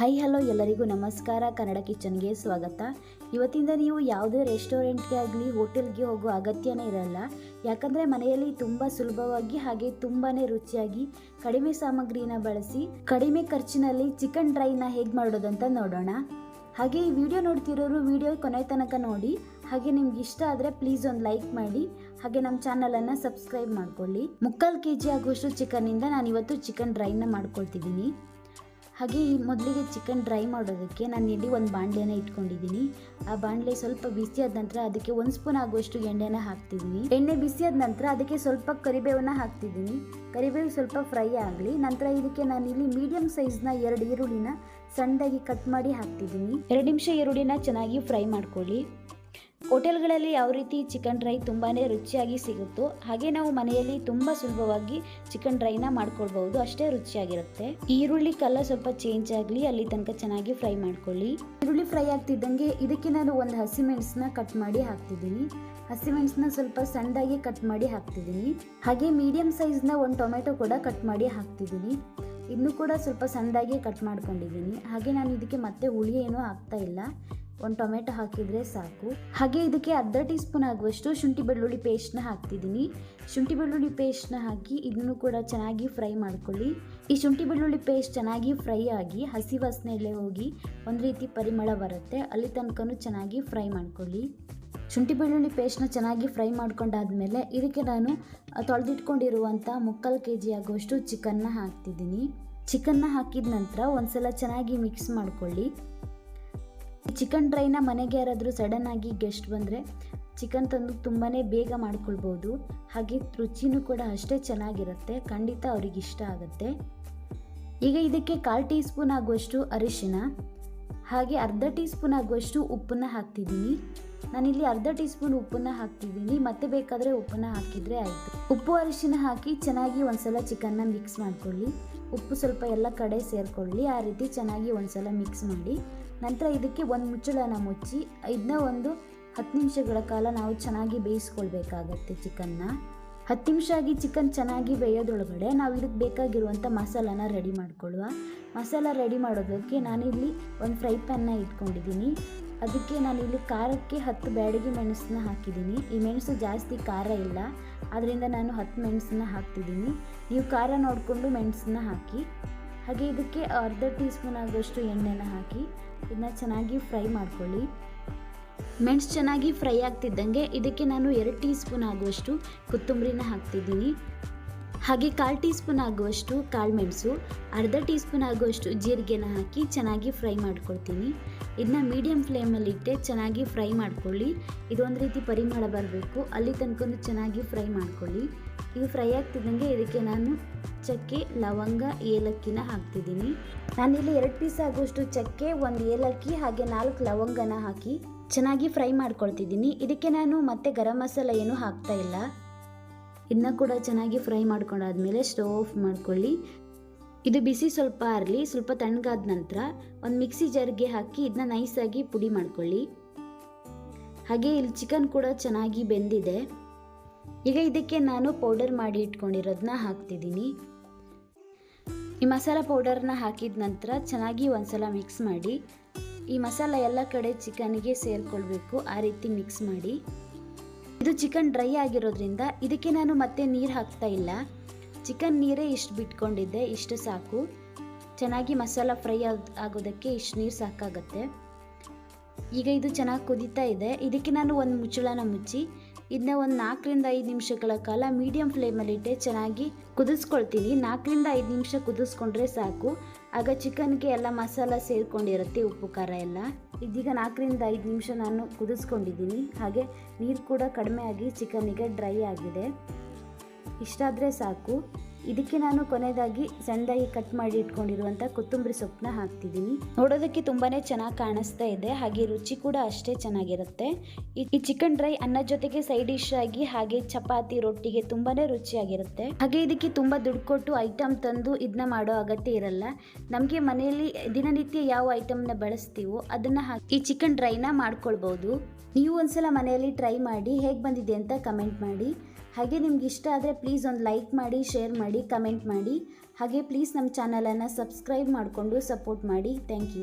High hello ಎಲ್ಲರಿಗೂ ನಮಸ್ಕಾರ. ಕನ್ನಡ ಕಿಚನ್ಗೆ ಸ್ವಾಗತ. ಇವತ್ತಿಂದ ನೀವು ಯಾವುದೇ ರೆಸ್ಟೋರೆಂಟ್ಗೆ ಆಗಲಿ, ಹೋಟೆಲ್ಗೆ ಹೋಗೋ ಅಗತ್ಯನೇ ಇರಲ್ಲ. ಯಾಕಂದರೆ ಮನೆಯಲ್ಲಿ ತುಂಬ ಸುಲಭವಾಗಿ ಹಾಗೆ ತುಂಬಾ ರುಚಿಯಾಗಿ ಕಡಿಮೆ ಸಾಮಗ್ರಿನ ಬಳಸಿ, ಕಡಿಮೆ ಖರ್ಚಿನಲ್ಲಿ ಚಿಕನ್ ಡ್ರೈನ ಹೇಗೆ ಮಾಡೋದಂತ ನೋಡೋಣ. ಹಾಗೆ ಈ ವಿಡಿಯೋ ನೋಡ್ತಿರೋರು ವಿಡಿಯೋ ಕೊನೆ ತನಕ ನೋಡಿ. ಹಾಗೆ ನಿಮ್ಗೆ ಇಷ್ಟ ಆದರೆ ಪ್ಲೀಸ್ ಒಂದು ಲೈಕ್ ಮಾಡಿ. ಹಾಗೆ ನಮ್ಮ ಚಾನಲನ್ನು ಸಬ್ಸ್ಕ್ರೈಬ್ ಮಾಡ್ಕೊಳ್ಳಿ. ಮುಕ್ಕಾಲು ಕೆ ಜಿ ಆಗುವಷ್ಟು ಚಿಕನ್ನಿಂದ ನಾನು ಇವತ್ತು ಚಿಕನ್ ಡ್ರೈನ ಮಾಡ್ಕೊಳ್ತಿದ್ದೀನಿ. ಹಾಗೆ ಈ ಮೊದಲಿಗೆ ಚಿಕನ್ ಡ್ರೈ ಮಾಡೋದಕ್ಕೆ ನಾನು ಇಲ್ಲಿ ಒಂದು ಬಾಣಲೆನ ಇಟ್ಕೊಂಡಿದ್ದೀನಿ ಆ ಬಾಣಲೆ ಸ್ವಲ್ಪ ಬಿಸಿ ಆದ ನಂತರ ಅದಕ್ಕೆ ಒಂದು ಸ್ಪೂನ್ ಆಗುವಷ್ಟು ಎಣ್ಣೆನ ಹಾಕ್ತಿದ್ದೀನಿ ಎಣ್ಣೆ ಬಿಸಿ ಆದ ನಂತರ ಅದಕ್ಕೆ ಸ್ವಲ್ಪ ಕರಿಬೇವನ್ನ ಹಾಕ್ತಿದ್ದೀನಿ ಕರಿಬೇವು ಸ್ವಲ್ಪ ಫ್ರೈ ಆಗಲಿ, ನಂತರ ಇದಕ್ಕೆ ನಾನು ಇಲ್ಲಿ ಮೀಡಿಯಂ ಸೈಜ್ನ ಎರಡು ಈರುಳ್ಳಿನ ಸಣ್ಣದಾಗಿ ಕಟ್ ಮಾಡಿ ಹಾಕ್ತಿದ್ದೀನಿ ಎರಡು ನಿಮಿಷ ಈರುಳ್ಳಿನ ಚೆನ್ನಾಗಿ ಫ್ರೈ ಮಾಡ್ಕೊಳ್ಳಿ. ಹೋಟೆಲ್ಗಳಲ್ಲಿ ಯಾವ ರೀತಿ ಚಿಕನ್ ಡ್ರೈ ತುಂಬಾ ರುಚಿಯಾಗಿ ಸಿಗುತ್ತೋ ಹಾಗೆ ನಾವು ಮನೆಯಲ್ಲಿ ತುಂಬ ಸುಲಭವಾಗಿ ಚಿಕನ್ ಡ್ರೈನ ಮಾಡ್ಕೊಳ್ಬಹುದು. ಅಷ್ಟೇ ರುಚಿಯಾಗಿರುತ್ತೆ. ಈರುಳ್ಳಿ ಕಲ್ಲ ಸ್ವಲ್ಪ ಚೇಂಜ್ ಆಗಲಿ, ಅಲ್ಲಿ ತನಕ ಚೆನ್ನಾಗಿ ಫ್ರೈ ಮಾಡ್ಕೊಳ್ಳಿ. ಈರುಳ್ಳಿ ಫ್ರೈ ಆಗ್ತಿದ್ದಂಗೆ ಇದಕ್ಕೆ ನಾನು ಒಂದು ಹಸಿಮೆಣಸನ್ನ ಕಟ್ ಮಾಡಿ ಹಾಕ್ತಿದ್ದೀನಿ. ಹಸಿಮೆಣಸನ್ನ ಸ್ವಲ್ಪ ಸಣ್ಣದಾಗಿ ಕಟ್ ಮಾಡಿ ಹಾಕ್ತಿದ್ದೀನಿ. ಹಾಗೆ ಮೀಡಿಯಂ ಸೈಜ್ನ ಒಂದು ಟೊಮೆಟೊ ಕೂಡ ಕಟ್ ಮಾಡಿ ಹಾಕ್ತಿದ್ದೀನಿ. ಇದನ್ನು ಕೂಡ ಸ್ವಲ್ಪ ಸಣ್ಣದಾಗಿ ಕಟ್ ಮಾಡ್ಕೊಂಡಿದ್ದೀನಿ. ಹಾಗೆ ನಾನು ಇದಕ್ಕೆ ಮತ್ತೆ ಹುಳಿ ಏನೂ ಹಾಕ್ತಾ ಇಲ್ಲ. ಒಂದು ಟೊಮೆಟೊ ಹಾಕಿದರೆ ಸಾಕು. ಹಾಗೆ ಇದಕ್ಕೆ ಅರ್ಧ ಟೀ ಸ್ಪೂನ್ ಆಗುವಷ್ಟು ಶುಂಠಿ ಬೆಳ್ಳುಳ್ಳಿ ಪೇಸ್ಟ್ನ ಹಾಕ್ತಿದ್ದೀನಿ. ಶುಂಠಿ ಬೆಳ್ಳುಳ್ಳಿ ಪೇಸ್ಟ್ನ ಹಾಕಿ ಇದನ್ನು ಕೂಡ ಚೆನ್ನಾಗಿ ಫ್ರೈ ಮಾಡ್ಕೊಳ್ಳಿ. ಈ ಶುಂಠಿ ಬೆಳ್ಳುಳ್ಳಿ ಪೇಸ್ಟ್ ಚೆನ್ನಾಗಿ ಫ್ರೈ ಆಗಿ ಹಸಿ ವಾಸನೆಯಲ್ಲೇ ಹೋಗಿ ಒಂದು ರೀತಿ ಪರಿಮಳ ಬರುತ್ತೆ. ಅಲ್ಲಿ ತನಕನೂ ಚೆನ್ನಾಗಿ ಫ್ರೈ ಮಾಡ್ಕೊಳ್ಳಿ. ಶುಂಠಿ ಬೆಳ್ಳುಳ್ಳಿ ಪೇಸ್ಟ್ನ ಚೆನ್ನಾಗಿ ಫ್ರೈ ಮಾಡ್ಕೊಂಡಾದ್ಮೇಲೆ ಇದಕ್ಕೆ ನಾನು ತೊಳೆದಿಟ್ಕೊಂಡಿರುವಂಥ ಮುಕ್ಕಾಲು ಕೆ ಜಿ ಆಗುವಷ್ಟು ಚಿಕನ್ನ ಹಾಕ್ತಿದ್ದೀನಿ. ಚಿಕನ್ನ ಹಾಕಿದ ನಂತರ ಒಂದ್ಸಲ ಚೆನ್ನಾಗಿ ಮಿಕ್ಸ್ ಮಾಡ್ಕೊಳ್ಳಿ. ಚಿಕನ್ ಡ್ರೈನ ಮನೆಗೆ ಯಾರಾದರೂ ಸಡನ್ ಆಗಿ ಗೆಸ್ಟ್ ಬಂದರೆ ಚಿಕನ್ ತಂದು ತುಂಬಾ ಬೇಗ ಮಾಡ್ಕೊಳ್ಬೋದು. ಹಾಗೆ ರುಚಿನೂ ಕೂಡ ಅಷ್ಟೇ ಚೆನ್ನಾಗಿರುತ್ತೆ. ಖಂಡಿತ ಅವ್ರಿಗೆ ಇಷ್ಟ ಆಗುತ್ತೆ. ಈಗ ಇದಕ್ಕೆ ಕಾಲು ಟೀ ಸ್ಪೂನ್ ಆಗುವಷ್ಟು ಅರಿಶಿನ ಹಾಗೆ ಅರ್ಧ ಟೀ ಸ್ಪೂನ್ ಆಗುವಷ್ಟು ಉಪ್ಪನ್ನ ಹಾಕ್ತಿದ್ದೀನಿ. ನಾನಿಲ್ಲಿ ಅರ್ಧ ಟೀ ಸ್ಪೂನ್ ಉಪ್ಪನ್ನ ಹಾಕ್ತಿದ್ದೀನಿ. ಮತ್ತೆ ಬೇಕಾದರೆ ಉಪ್ಪನ್ನ ಹಾಕಿದರೆ ಆಯಿತು. ಉಪ್ಪು ಅರಿಶಿನ ಹಾಕಿ ಚೆನ್ನಾಗಿ ಒಂದ್ಸಲ ಚಿಕನ್ನ ಮಿಕ್ಸ್ ಮಾಡ್ಕೊಳ್ಳಿ. ಉಪ್ಪು ಸ್ವಲ್ಪ ಎಲ್ಲ ಕಡೆ ಸೇರಿಕೊಳ್ಳಿ. ಆ ರೀತಿ ಚೆನ್ನಾಗಿ ಒಂದ್ಸಲ ಮಿಕ್ಸ್ ಮಾಡಿ ನಂತರ ಇದಕ್ಕೆ ಒಂದು ಮುಚ್ಚಳನ ಮುಚ್ಚಿ ಇದನ್ನ ಒಂದು ಹತ್ತು ನಿಮಿಷಗಳ ಕಾಲ ನಾವು ಚೆನ್ನಾಗಿ ಬೇಯಿಸ್ಕೊಳ್ಬೇಕಾಗತ್ತೆ ಚಿಕನ್ನ ಹತ್ತು ನಿಮಿಷ ಆಗಿ ಚಿಕನ್ ಚೆನ್ನಾಗಿ ಬೇಯೋದ್ರೊಳಗಡೆ ನಾವು ಇದಕ್ಕೆ ಬೇಕಾಗಿರುವಂಥ ಮಸಾಲಾನ ರೆಡಿ ಮಾಡ್ಕೊಳ್ಳುವ. ಮಸಾಲ ರೆಡಿ ಮಾಡೋದಕ್ಕೆ ನಾನಿಲ್ಲಿ ಒಂದು ಫ್ರೈ ಪ್ಯಾನ್ನ ಇಟ್ಕೊಂಡಿದ್ದೀನಿ. ಅದಕ್ಕೆ ನಾನಿಲ್ಲಿ ಖಾರಕ್ಕೆ ಹತ್ತು ಬ್ಯಾಡಗಿ ಮೆಣಸನ್ನ ಹಾಕಿದ್ದೀನಿ. ಈ ಮೆಣಸು ಜಾಸ್ತಿ ಖಾರ ಇಲ್ಲ ಆದ್ದರಿಂದ ನಾನು ಹತ್ತು ಮೆಣಸನ್ನ ಹಾಕ್ತಿದ್ದೀನಿ. ನೀವು ಖಾರ ನೋಡಿಕೊಂಡು ಮೆಣಸನ್ನ ಹಾಕಿ. ಹಾಗೆ ಇದಕ್ಕೆ ಅರ್ಧ ಟೀ ಸ್ಪೂನ್ ಆಗುವಷ್ಟು ಎಣ್ಣೆನ ಹಾಕಿ ಇದನ್ನ ಚೆನ್ನಾಗಿ ಫ್ರೈ ಮಾಡ್ಕೊಳ್ಳಿ. ಮೆಣಸು ಚೆನ್ನಾಗಿ ಫ್ರೈ ಆಗ್ತಿದ್ದಂಗೆ ಇದಕ್ಕೆ ನಾನು ಎರಡು ಟೀ ಸ್ಪೂನ್ ಆಗುವಷ್ಟು ಕೊತ್ತಂಬರಿನ ಹಾಕ್ತಿದ್ದೀನಿ. ಹಾಗೆ ಕಾಲು ಟೀ ಸ್ಪೂನ್ ಆಗುವಷ್ಟು ಕಾಳು ಮೆಣಸು, ಅರ್ಧ ಟೀ ಸ್ಪೂನ್ ಆಗುವಷ್ಟು ಜೀರಿಗೆನ ಹಾಕಿ ಚೆನ್ನಾಗಿ ಫ್ರೈ ಮಾಡ್ಕೊಳ್ತೀನಿ. ಇದನ್ನ ಮೀಡಿಯಮ್ ಫ್ಲೇಮಲ್ಲಿ ಇಟ್ಟೆ ಚೆನ್ನಾಗಿ ಫ್ರೈ ಮಾಡ್ಕೊಳ್ಳಿ. ಇದೊಂದು ರೀತಿ ಪರಿಮಳ ಬರಬೇಕು. ಅಲ್ಲಿ ತನಕ ಚೆನ್ನಾಗಿ ಫ್ರೈ ಮಾಡ್ಕೊಳ್ಳಿ. ಇದು ಫ್ರೈ ಆಗ್ತಿದ್ದಂಗೆ ಇದಕ್ಕೆ ನಾನು ಚಕ್ಕೆ, ಲವಂಗ, ಏಲಕ್ಕಿನ ಹಾಕ್ತಿದ್ದೀನಿ. ನಾನಿಲ್ಲಿ ಎರಡು ಪೀಸ್ ಆಗುವಷ್ಟು ಚಕ್ಕೆ, ಒಂದು ಏಲಕ್ಕಿ ಹಾಗೆ ನಾಲ್ಕು ಲವಂಗನ ಹಾಕಿ ಚೆನ್ನಾಗಿ ಫ್ರೈ ಮಾಡ್ಕೊಳ್ತಿದ್ದೀನಿ. ಇದಕ್ಕೆ ನಾನು ಮತ್ತೆ ಗರಂ ಮಸಾಲ ಏನೂ ಹಾಕ್ತಾ ಇಲ್ಲ. ಇದನ್ನ ಕೂಡ ಚೆನ್ನಾಗಿ ಫ್ರೈ ಮಾಡ್ಕೊಂಡಾದ್ಮೇಲೆ ಸ್ಟವ್ ಆಫ್ ಮಾಡ್ಕೊಳ್ಳಿ. ಇದು ಬಿಸಿ ಸ್ವಲ್ಪ ಆರಲಿ ಸ್ವಲ್ಪ ತಣ್ಣಗಾದ ನಂತರ ಒಂದು ಮಿಕ್ಸಿ ಜಾರ್ಗೆ ಹಾಕಿ ಇದನ್ನ ನೈಸಾಗಿ ಪುಡಿ ಮಾಡ್ಕೊಳ್ಳಿ. ಹಾಗೆ ಇಲ್ಲಿ ಚಿಕನ್ ಕೂಡ ಚೆನ್ನಾಗಿ ಬೆಂದಿದೆ. ಈಗ ಇದಕ್ಕೆ ನಾನು ಪೌಡರ್ ಮಾಡಿ ಇಟ್ಕೊಂಡಿರೋದನ್ನ ಹಾಕ್ತಿದ್ದೀನಿ. ಈ ಮಸಾಲ ಪೌಡರ್ನ ಹಾಕಿದ ನಂತರ ಚೆನ್ನಾಗಿ ಒಂದ್ಸಲ ಮಿಕ್ಸ್ ಮಾಡಿ. ಈ ಮಸಾಲ ಎಲ್ಲ ಕಡೆ ಚಿಕನ್ಗೆ ಸೇರಿಕೊಳ್ಬೇಕು, ಆ ರೀತಿ ಮಿಕ್ಸ್ ಮಾಡಿ. ಇದು ಚಿಕನ್ ಡ್ರೈ ಆಗಿರೋದ್ರಿಂದ ಇದಕ್ಕೆ ನಾನು ಮತ್ತೆ ನೀರು ಹಾಕ್ತಾ ಇಲ್ಲ. ಚಿಕನ್ ನೀರೇ ಇಷ್ಟು ಬಿಟ್ಕೊಂಡಿದ್ದೆ, ಇಷ್ಟು ಸಾಕು. ಚೆನ್ನಾಗಿ ಮಸಾಲ ಫ್ರೈ ಆಗೋದಕ್ಕೆ ಇಷ್ಟು ನೀರು ಸಾಕಾಗತ್ತೆ. ಈಗ ಇದು ಚೆನ್ನಾಗಿ ಕುದೀತಾ ಇದೆ. ಇದಕ್ಕೆ ನಾನು ಒಂದು ಮುಚ್ಚಳನ ಮುಚ್ಚಿ ಇದನ್ನ ಒಂದು ನಾಲ್ಕರಿಂದ ಐದು ನಿಮಿಷಗಳ ಕಾಲ ಮೀಡಿಯಂ ಫ್ಲೇಮಲ್ಲಿಟ್ಟೆ ಚೆನ್ನಾಗಿ ಕುದಿಸ್ಕೊಳ್ತೀನಿ. ನಾಲ್ಕರಿಂದ ಐದು ನಿಮಿಷ ಕುದಿಸ್ಕೊಂಡ್ರೆ ಸಾಕು. ಆಗ ಚಿಕನ್ಗೆ ಎಲ್ಲ ಮಸಾಲ ಸೇರಿಕೊಂಡಿರುತ್ತೆ, ಉಪ್ಪು, ಖಾರ ಎಲ್ಲ. ಇದೀಗ ನಾಲ್ಕರಿಂದ ಐದು ನಿಮಿಷ ನಾನು ಕುದಿಸ್ಕೊಂಡಿದ್ದೀನಿ. ಹಾಗೆ ನೀರು ಕೂಡ ಕಡಿಮೆ ಆಗಿ ಚಿಕನ್ನಿಗೆ ಡ್ರೈ ಆಗಿದೆ. ಇಷ್ಟಾದರೆ ಸಾಕು. ಇದಕ್ಕೆ ನಾನು ಕೊನೆಯದಾಗಿ ಸಣ್ಣದಾಗಿ ಕಟ್ ಮಾಡಿ ಇಟ್ಕೊಂಡಿರುವಂಥ ಕೊತ್ತಂಬರಿ ಸೊಪ್ಪನ್ನ ಹಾಕ್ತಿದ್ದೀನಿ. ನೋಡೋದಕ್ಕೆ ತುಂಬಾ ಚೆನ್ನಾಗಿ ಕಾಣಿಸ್ತಾ ಇದೆ. ಹಾಗೆ ರುಚಿ ಕೂಡ ಅಷ್ಟೇ ಚೆನ್ನಾಗಿರುತ್ತೆ. ಈ ಚಿಕನ್ ಡ್ರೈ ಅನ್ನ ಜೊತೆಗೆ ಸೈಡ್ ಡಿಶ್ ಆಗಿ ಹಾಗೆ ಚಪಾತಿ, ರೊಟ್ಟಿಗೆ ತುಂಬಾ ರುಚಿಯಾಗಿರುತ್ತೆ. ಹಾಗೆ ಇದಕ್ಕೆ ತುಂಬ ದುಡ್ಡು ಕೊಟ್ಟು ಐಟಮ್ ತಂದು ಇದನ್ನ ಮಾಡೋ ಅಗತ್ಯ ಇರಲ್ಲ. ನಮಗೆ ಮನೆಯಲ್ಲಿ ದಿನನಿತ್ಯ ಯಾವ ಐಟಮ್ನ ಬಳಸ್ತೀವೋ ಅದನ್ನು ಹಾಕಿ ಈ ಚಿಕನ್ ಡ್ರೈನ ಮಾಡ್ಕೊಳ್ಬೋದು. ನೀವು ಒಂದ್ಸಲ ಮನೆಯಲ್ಲಿ ಟ್ರೈ ಮಾಡಿ ಹೇಗೆ ಬಂದಿದೆ ಅಂತ ಕಮೆಂಟ್ ಮಾಡಿ. ಹಾಗೆ ನಿಮ್ಗೆ ಇಷ್ಟ ಆದರೆ ಪ್ಲೀಸ್ ಒಂದು ಲೈಕ್ ಮಾಡಿ ಶೇರ್ ಮಾಡಿ ಕಮೆಂಟ್ ಮಾಡಿ. ಹಾಗೆ ಪ್ಲೀಸ್ ನಮ್ಮ ಚಾನಲನ್ನು ಸಬ್ಸ್ಕ್ರೈಬ್ ಮಾಡಿಕೊಂಡು ಸಪೋರ್ಟ್ ಮಾಡಿ. Thank you